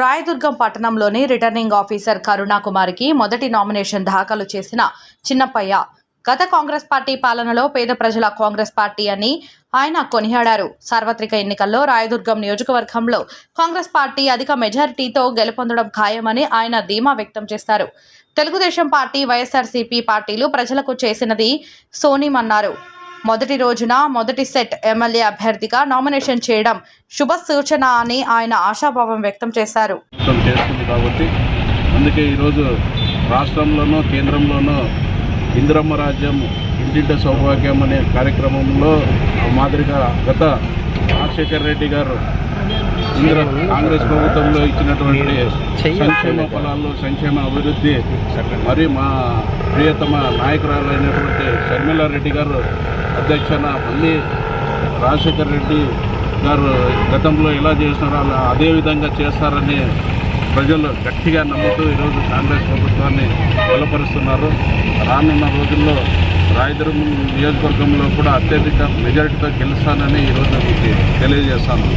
రాయదుర్గం పట్టణంలోని returning officer కరుణాకుమారికి మొదటి nomination దాఖలు చేసిన చిన్నప్పయ్య. గత కాంగ్రెస్ పార్టీ పాలనలో పేద ప్రజల కాంగ్రెస్ పార్టీ అని ఆయన కొనియాడారు. సార్వత్రిక ఎన్నికల్లో రాయదుర్గం నియోజకవర్గంలో కాంగ్రెస్ పార్టీ అధిక మెజారిటీతో గెలుపొందడం ఖాయమని ఆయన ధీమా వ్యక్తం చేశారు. తెలుగుదేశం పార్టీ వైఎస్ఆర్సీపీ పార్టీలు ప్రజలకు చేసినది సోనిమన్నారు. మొదటి రోజున మొదటి సెట్ ఎమ్మెల్యే అభ్యర్థిగా నామినేషన్ చేయడం శుభ సూచన అని ఆయన ఆశాభావం వ్యక్తం చేశారు. కాబట్టి అందుకే ఈరోజు రాష్ట్రంలోనూ కేంద్రంలోనూ ఇందిరమ్మ రాజ్యం ఇంటింట సౌభాగ్యం అనే కార్యక్రమంలో ఆ మాదిరిగా గత రాజశేఖర్ రెడ్డి గారు ఇందిర కాంగ్రెస్ ప్రభుత్వంలో ఇచ్చినటువంటి సంక్షేమ ఫలాలు సంక్షేమ అభివృద్ధి మరి మా ప్రియతమ నాయకురాలైనటువంటి షర్మిలారెడ్డి గారు అధ్యక్షన మళ్ళీ రాజశేఖర్ రెడ్డి గారు గతంలో ఎలా చేసినారో అలా అదే విధంగా చేస్తారని ప్రజలు గట్టిగా నమ్ముతూ ఈరోజు కాంగ్రెస్ ప్రభుత్వాన్ని బలపరుస్తున్నారు. రానున్న రోజుల్లో రాయదుర్గం నియోజకవర్గంలో కూడా అత్యధిక మెజారిటీతో గెలుస్తానని ఈరోజు మీకు తెలియజేస్తాను.